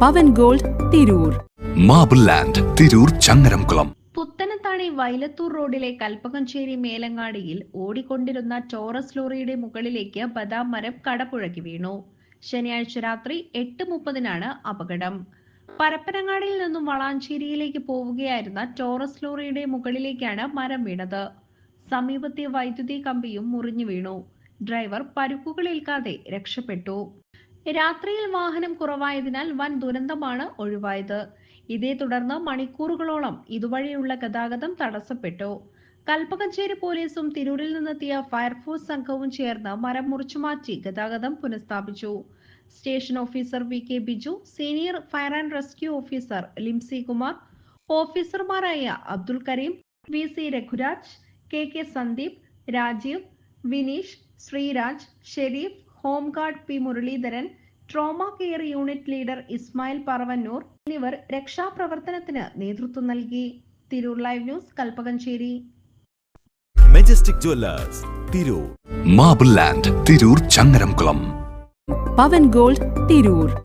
Pavan gold Tirur. Marble land Tirur Changaramkulam. Puthanathani Vailathur റോഡിലെ കൽപ്പകഞ്ചേരി മേലങ്ങാടിയിൽ ഓടിക്കൊണ്ടിരുന്ന Taurus ലോറിയുടെ മുകളിലേക്ക് ബദാം മരം കടപുഴകി വീണു. ശനിയാഴ്ച രാത്രി എട്ട് മുപ്പതിനാണ് അപകടം. പരപ്പനങ്ങാടിയിൽ നിന്നും വളാഞ്ചേരിയിലേക്ക് പോവുകയായിരുന്ന ടോറസ് ലോറിയുടെ മുകളിലേക്കാണ് മരം വീണത്. സമീപത്തെ വൈദ്യുതി കമ്പിയും മുറിഞ്ഞു വീണു. ഡ്രൈവർ പരുക്കുകളേൽക്കാതെ രക്ഷപ്പെട്ടു. രാത്രിയിൽ വാഹനം കുറവായതിനാൽ വൻ ദുരന്തമാണ് ഒഴിവായത്. ഇതേ തുടർന്ന് മണിക്കൂറുകളോളം ഇതുവഴിയുള്ള ഗതാഗതം തടസ്സപ്പെട്ടു. കൽപ്പകഞ്ചേരി പോലീസും തിരൂരിൽ നിന്നെത്തിയ ഫയർഫോഴ്സ് സംഘവും ചേർന്ന് മരം മുറിച്ചുമാറ്റി ഗതാഗതം പുനഃസ്ഥാപിച്ചു. Station officer V K Biju senior fire and rescue officer Limsy Kumar ഓഫീസർമാരായ Abdul Kareem V C Raghuraj K K Sandeep Rajeev Vineesh Sreeraj Sherif home guard P Muraleedharan trauma care unit leader Ismail Paravannur എന്നിവർ രക്ഷാപ്രവർത്തനത്തിന് നേതൃത്വം നൽകി. Tirur live news Kalpakanchery. Majestic jewellers Tirur. Marble land Tirur Changaramkulam. Pavan gold Tirur.